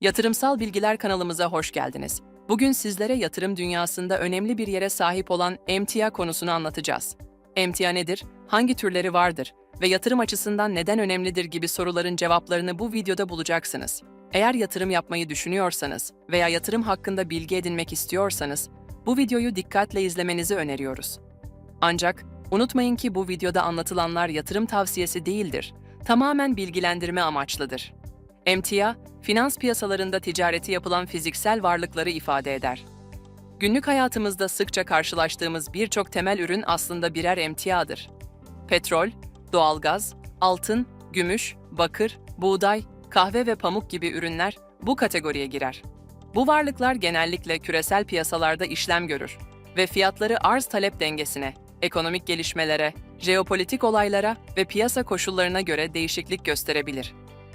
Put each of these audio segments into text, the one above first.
Yatırımsal Bilgiler kanalımıza hoş geldiniz. Bugün sizlere yatırım dünyasında önemli bir yere sahip olan emtia konusunu anlatacağız. Emtia nedir, hangi türleri vardır ve yatırım açısından neden önemlidir gibi soruların cevaplarını bu videoda bulacaksınız. Eğer yatırım yapmayı düşünüyorsanız veya yatırım hakkında bilgi edinmek istiyorsanız, bu videoyu dikkatle izlemenizi öneriyoruz. Ancak unutmayın ki bu videoda anlatılanlar yatırım tavsiyesi değildir. Tamamen bilgilendirme amaçlıdır. Emtia, finans piyasalarında ticareti yapılan fiziksel varlıkları ifade eder. Günlük hayatımızda sıkça karşılaştığımız birçok temel ürün aslında birer emtiadır. Petrol, doğalgaz, altın, gümüş, bakır, buğday, kahve ve pamuk gibi ürünler bu kategoriye girer. Bu varlıklar genellikle küresel piyasalarda işlem görür ve fiyatları arz-talep dengesine, ekonomik gelişmelere, jeopolitik olaylara ve piyasa koşullarına göre değişiklik gösterebilir.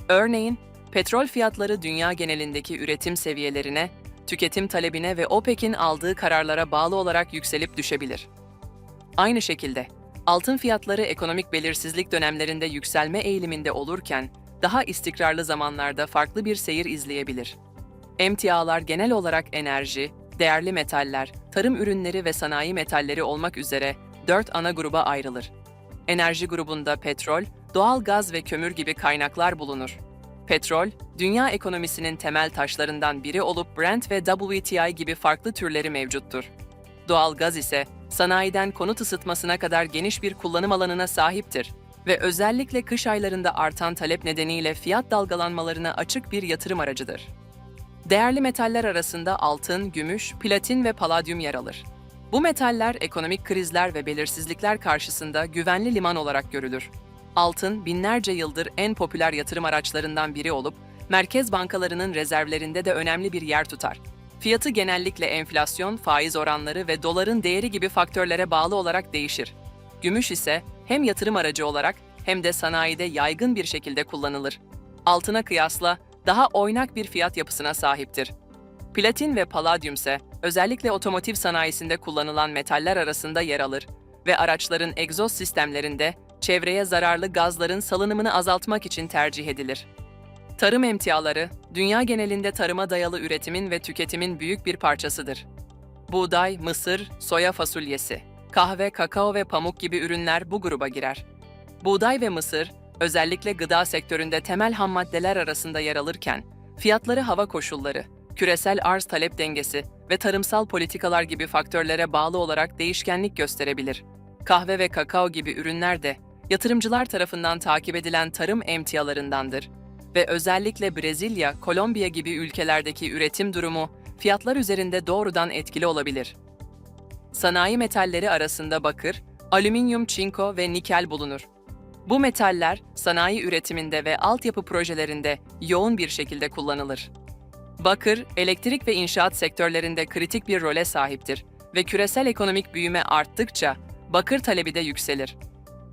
Örneğin, petrol fiyatları dünya genelindeki üretim seviyelerine, tüketim talebine ve OPEC'in aldığı kararlara bağlı olarak yükselip düşebilir. Aynı şekilde, altın fiyatları ekonomik belirsizlik dönemlerinde yükselme eğiliminde olurken, daha istikrarlı zamanlarda farklı bir seyir izleyebilir. Emtialar genel olarak enerji, değerli metaller, tarım ürünleri ve sanayi metalleri olmak üzere dört ana gruba ayrılır. Enerji grubunda petrol, doğal gaz ve kömür gibi kaynaklar bulunur. Petrol, dünya ekonomisinin temel taşlarından biri olup Brent ve WTI gibi farklı türleri mevcuttur. Doğal gaz ise sanayiden konut ısıtmasına kadar geniş bir kullanım alanına sahiptir ve özellikle kış aylarında artan talep nedeniyle fiyat dalgalanmalarına açık bir yatırım aracıdır. Değerli metaller arasında altın, gümüş, platin ve paladyum yer alır. Bu metaller ekonomik krizler ve belirsizlikler karşısında güvenli liman olarak görülür. Altın, binlerce yıldır en popüler yatırım araçlarından biri olup, merkez bankalarının rezervlerinde de önemli bir yer tutar. Fiyatı genellikle enflasyon, faiz oranları ve doların değeri gibi faktörlere bağlı olarak değişir. Gümüş ise hem yatırım aracı olarak hem de sanayide yaygın bir şekilde kullanılır. Altına kıyasla daha oynak bir fiyat yapısına sahiptir. Platin ve paladyum ise özellikle otomotiv sanayisinde kullanılan metaller arasında yer alır ve araçların egzoz sistemlerinde çevreye zararlı gazların salınımını azaltmak için tercih edilir. Tarım emtiaları, dünya genelinde tarıma dayalı üretimin ve tüketimin büyük bir parçasıdır. Buğday, mısır, soya fasulyesi, kahve, kakao ve pamuk gibi ürünler bu gruba girer. Buğday ve mısır, özellikle gıda sektöründe temel ham maddeler arasında yer alırken, fiyatları hava koşulları, küresel arz talep dengesi ve tarımsal politikalar gibi faktörlere bağlı olarak değişkenlik gösterebilir. Kahve ve kakao gibi ürünler de yatırımcılar tarafından takip edilen tarım emtialarındandır ve özellikle Brezilya, Kolombiya gibi ülkelerdeki üretim durumu fiyatlar üzerinde doğrudan etkili olabilir. Sanayi metalleri arasında bakır, alüminyum, çinko ve nikel bulunur. Bu metaller sanayi üretiminde ve altyapı projelerinde yoğun bir şekilde kullanılır. Bakır, elektrik ve inşaat sektörlerinde kritik bir role sahiptir ve küresel ekonomik büyüme arttıkça bakır talebi de yükselir.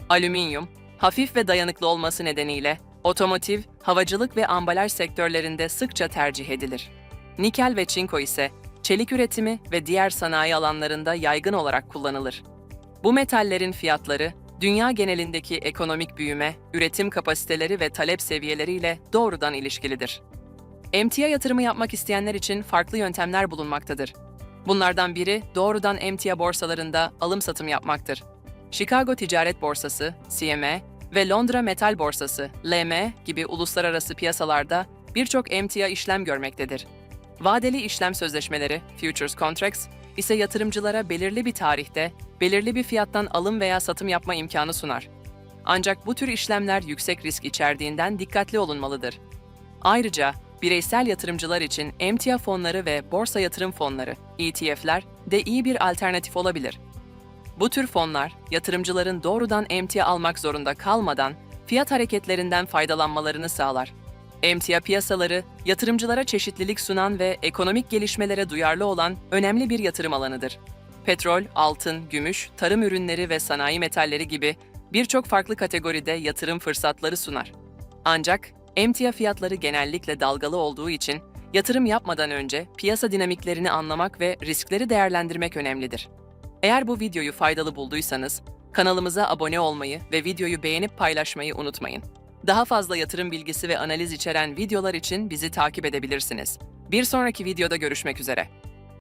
Alüminyum, hafif ve dayanıklı olması nedeniyle otomotiv, havacılık ve ambalaj sektörlerinde sıkça tercih edilir. Nikel ve çinko ise çelik üretimi ve diğer sanayi alanlarında yaygın olarak kullanılır. Bu metallerin fiyatları dünya genelindeki ekonomik büyüme, üretim kapasiteleri ve talep seviyeleriyle doğrudan ilişkilidir. Emtia yatırımı yapmak isteyenler için farklı yöntemler bulunmaktadır. Bunlardan biri doğrudan emtia borsalarında alım-satım yapmaktır. Chicago Ticaret Borsası, CME ve Londra Metal Borsası, LM gibi uluslararası piyasalarda birçok emtia işlem görmektedir. Vadeli işlem sözleşmeleri, futures contracts, ise yatırımcılara belirli bir tarihte, belirli bir fiyattan alım veya satım yapma imkanı sunar. Ancak bu tür işlemler yüksek risk içerdiğinden dikkatli olunmalıdır. Ayrıca bireysel yatırımcılar için emtia fonları ve borsa yatırım fonları, ETF'ler de iyi bir alternatif olabilir. Bu tür fonlar, yatırımcıların doğrudan emtia almak zorunda kalmadan fiyat hareketlerinden faydalanmalarını sağlar. Emtia piyasaları, yatırımcılara çeşitlilik sunan ve ekonomik gelişmelere duyarlı olan önemli bir yatırım alanıdır. Petrol, altın, gümüş, tarım ürünleri ve sanayi metalleri gibi birçok farklı kategoride yatırım fırsatları sunar. Ancak emtia fiyatları genellikle dalgalı olduğu için yatırım yapmadan önce piyasa dinamiklerini anlamak ve riskleri değerlendirmek önemlidir. Eğer bu videoyu faydalı bulduysanız kanalımıza abone olmayı ve videoyu beğenip paylaşmayı unutmayın. Daha fazla yatırım bilgisi ve analiz içeren videolar için bizi takip edebilirsiniz. Bir sonraki videoda görüşmek üzere.